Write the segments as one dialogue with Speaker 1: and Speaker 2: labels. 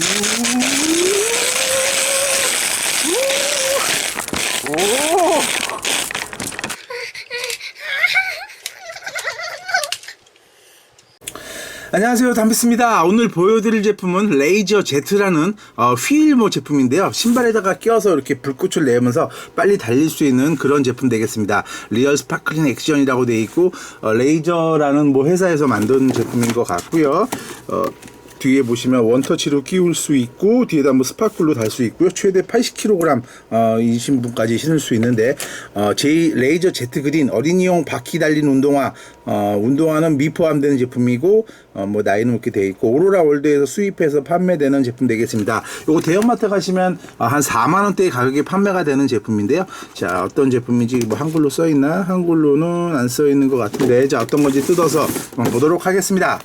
Speaker 1: 오. 안녕하세요. 담비스입니다. 오늘 보여드릴 제품은 레이저 Z라는 어, 휠모 제품인데요. 신발에다가 끼워서 이렇게 불꽃을 내면서 빨리 달릴 수 있는 그런 제품 되겠습니다. 리얼 스파클링 액션이라고 되어 있고 어, 레이저라는 뭐 회사에서 만든 제품인 것 같고요. 어, 뒤에 보시면 원터치로 끼울 수 있고 뒤에다 뭐 스파클로 달 수 있고요. 최대 80kg 어, 이신 분까지 신을 수 있는데 어, 제 레이저 제트 그린 어린이용 바퀴 달린 운동화 어, 운동화는 미 포함되는 제품이고 어, 뭐 나이는 이렇게 되어 있고 오로라 월드에서 수입해서 판매되는 제품 되겠습니다. 요거 대형마트 가시면 어, 한 4만 원대의 가격에 판매가 되는 제품인데요. 자 어떤 제품인지 뭐 한글로 써 있나? 한글로는 안 써 있는 것 같은데 자 어떤 건지 뜯어서 보도록 하겠습니다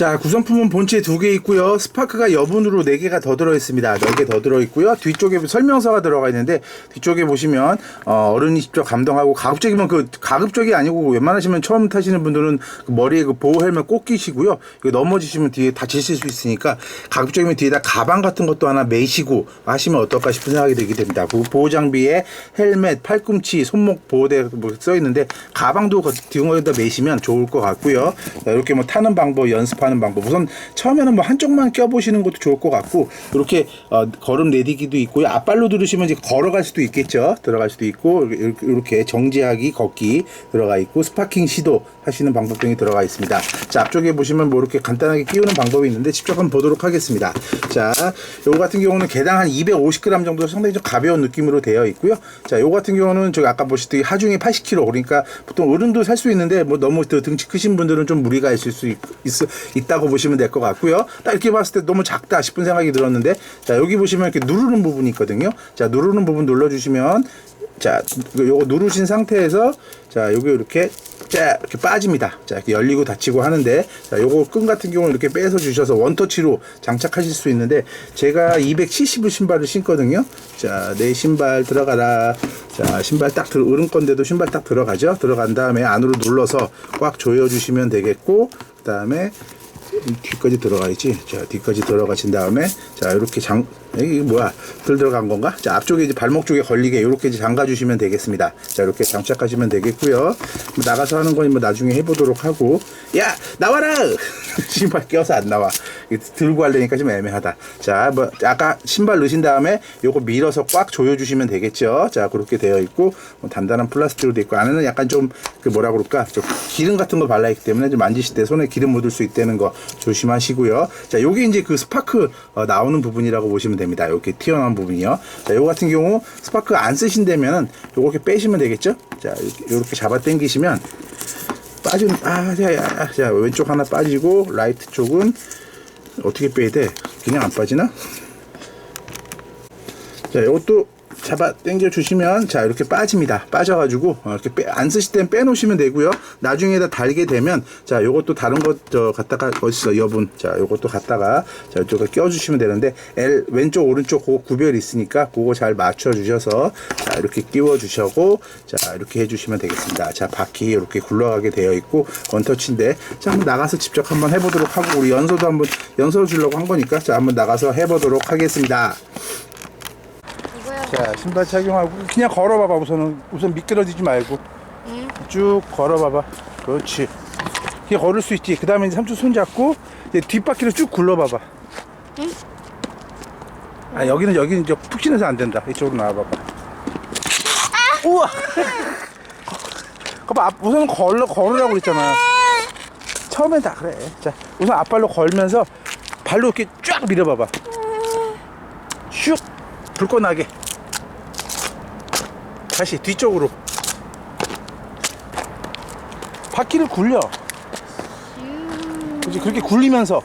Speaker 1: 자 구성품은 본체 두 개 있고요. 스파크가 여분으로 네 개가 더 들어 있습니다. 네개더 들어 있고요. 뒤쪽에 설명서가 들어가 있는데 뒤쪽에 보시면 어, 어른이 직접 감동하고 가급적이면 그 가급적이 아니고 웬만하시면 처음 타시는 분들은 그 머리에 그 보호 헬멧 꼭 끼시고요. 이거 넘어지시면 뒤에 다치실 수 있으니까 가급적이면 뒤에다 가방 같은 것도 하나 매시고 하시면 어떨까 싶은 생각이 들게 됩니다. 그 보호 장비에 헬멧 팔꿈치 손목 보호대 뭐 써 있는데 가방도 뒤에다 매시면 좋을 것 같고요. 자, 이렇게 뭐 타는 방법 연습하는 방법. 우선 처음에는 뭐 한쪽만 껴보시는 것도 좋을 것 같고 이렇게 어, 걸음 내디기도 있고요. 앞발로 들으시면 이제 걸어갈 수도 있겠죠? 들어갈 수도 있고 이렇게, 정지하기 걷기 들어가 있고 스파킹 시도 하시는 방법 등이 들어가 있습니다. 자 앞쪽에 보시면 뭐 이렇게 간단하게 끼우는 방법이 있는데 직접 한번 보도록 하겠습니다. 자 요거 같은 경우는 개당 한 250g 정도 상당히 좀 가벼운 느낌으로 되어 있고요. 자 요거 같은 경우는 저기 아까 보시듯이 하중에 80kg 그러니까 보통 어른도 살 수 있는데 뭐 너무 더 등치 크신 분들은 좀 무리가 있을 수 있, 있, 다고 보시면 될 것 같고요 딱 이렇게 봤을 때 너무 작다 싶은 생각이 들었는데 자 여기 보시면 이렇게 누르는 부분이 있거든요 자 누르는 부분 눌러주시면 자, 요거 누르신 상태에서 자, 요게 이렇게 자, 이렇게 빠집니다. 자, 이렇게 열리고 닫히고 하는데 자, 요거 끈 같은 경우는 이렇게 빼서 주셔서 원터치로 장착하실 수 있는데 제가 270을 신발을 신거든요. 자, 내 신발 들어가라. 자, 신발 딱 들, 으른 건데도 신발 딱 들어가죠. 들어간 다음에 안으로 눌러서 꽉 조여 주시면 되겠고 그 다음에 뒤까지 들어가 있지. 자, 뒤까지 들어가신 다음에, 자, 이렇게 장, 이게 뭐야? 들 들어간 건가? 자, 앞쪽에 이제 발목 쪽에 걸리게 이렇게 이제 잠가 주시면 되겠습니다. 자, 이렇게 장착하시면 되겠고요. 뭐 나가서 하는 건 뭐 나중에 해보도록 하고, 야, 나와라! 신발 껴서 안 나와. 들고 하려니까 좀 애매하다. 자, 뭐, 아까 신발 넣으신 다음에 요거 밀어서 꽉 조여 주시면 되겠죠. 자, 그렇게 되어 있고, 뭐 단단한 플라스틱으로 되어 있고, 안에는 약간 좀, 그 뭐라 그럴까? 좀 기름 같은 거 발라 있기 때문에 좀 만지실 때 손에 기름 묻을 수 있다는 거 조심하시고요. 자, 요게 이제 그 스파크 어, 나오는 부분이라고 보시면 됩니다. 이렇게 튀어나온 부분이요. 자, 요 같은 경우 스파크 안 쓰신다면은 요렇게 빼시면 되겠죠? 자, 이렇게 잡아 당기시면 빠진 아, 자, 야, 자, 왼쪽 하나 빠지고 라이트 쪽은 어떻게 빼야 돼? 그냥 안 빠지나? 자, 이것도 잡아 당겨 주시면 자 이렇게 빠집니다. 빠져가지고 어, 이렇게 빼, 안 쓰실 땐 빼놓으시면 되고요. 나중에다 달게 되면 자 요것도 다른 것저 갖다가 어딨어 여분. 자 요것도 갖다가 자 이쪽에 껴주시면 되는데 L 왼쪽 오른쪽 그거 구별이 있으니까 그거 잘 맞춰 주셔서 자 이렇게 끼워 주시고 자 이렇게 해주시면 되겠습니다. 자 바퀴 이렇게 굴러가게 되어 있고 원터치인데 자 한번 나가서 직접 한번 해보도록 하고 우리 연소도 한번 연소 주려고 한 거니까 자 한번 나가서 해보도록 하겠습니다. 자 신발 착용하고 그냥 걸어봐봐. 우선은 우선 미끄러지지 말고. 쭉 걸어봐봐. 그렇지. 그냥 걸을 수 있지. 그 다음에 이제 삼촌 손 잡고 이제 뒷바퀴를 쭉 굴러봐봐. 아 여기는 여기는 이제 푹신해서 안 된다. 이쪽으로 나와봐봐. 우와! 거봐 앞- 우선 걸러 걸으라고 그랬잖아. 처음엔 다 그래. 자 우선 앞발로 걸면서 발로 이렇게 쫙 밀어봐봐. 슉! 불꽃 나게 다시 뒤쪽으로. 바퀴를 굴려. 그지 그렇게 굴리면서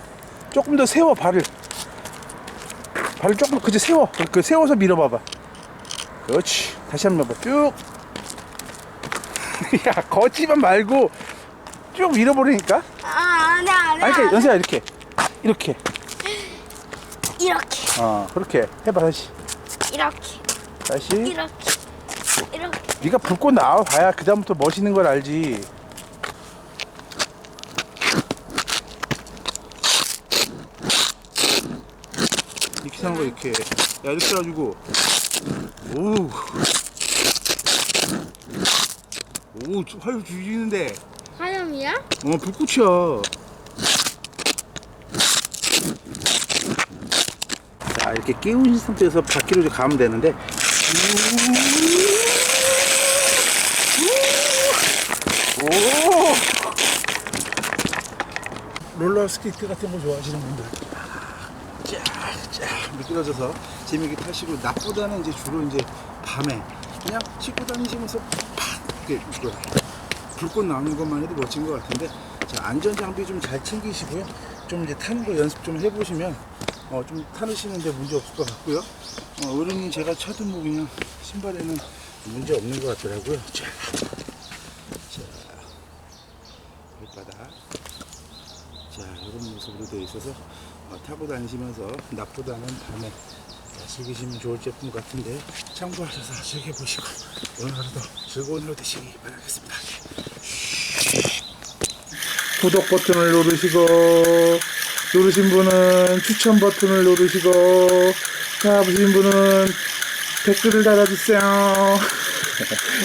Speaker 1: 조금 더 세워 발을. 발을 조금 그지 세워. 그 세워서 밀어봐봐. 그렇지. 다시 한번 해봐. 쭉야 걷지만 말고 쭉 밀어버리니까.
Speaker 2: 아, 안 해, 안 해.
Speaker 1: 아니 그러니까 연세야 이렇게. 이렇게.
Speaker 2: 이렇게,
Speaker 1: 어 그렇게. 해봐 다시.
Speaker 2: 이렇게,
Speaker 1: 다시.
Speaker 2: 이렇게, 이렇게.
Speaker 1: 네가 불꽃 나와 봐야 그 다음부터 멋있는 걸 알지. 이렇게 사는 거 이렇게. 야 이렇게 해가지고 오. 오, 활 죽이는데.
Speaker 2: 화염이야?
Speaker 1: 어, 불꽃이야. 자, 이렇게 끼우신 상태에서 바퀴로 이제 가면 되는데. 오! 롤러 스케이트 같은 거 좋아하시는 분들. 자, 자, 미끄러져서 재미있게 타시고, 낮보다는 이제 주로 이제 밤에 그냥 씻고 다니시면서 팍! 이렇게 이거 불꽃 나오는 것만 해도 멋진 것 같은데 자, 안전 장비 좀 잘 챙기시고요. 좀 이제 타는 거 연습 좀 해보시면 어, 좀 타시는데 문제 없을 것 같고요. 어, 어른이 제가 쳐도 뭐 그냥 신발에는 문제 없는 것 같더라고요. 자, 자, 발바닥. 자, 이런 모습으로 되어 있어서 어, 타고 다니시면서 낮보다는 밤에 즐기시면 좋을 제품 같은데 참고하셔서 즐겨보시고 오늘 하루도 즐거운 하루 되시기 바라겠습니다. 구독 버튼을 누르시고 누르신 분은 추천 버튼을 누르시고 다 보신 분은 댓글을 달아주세요.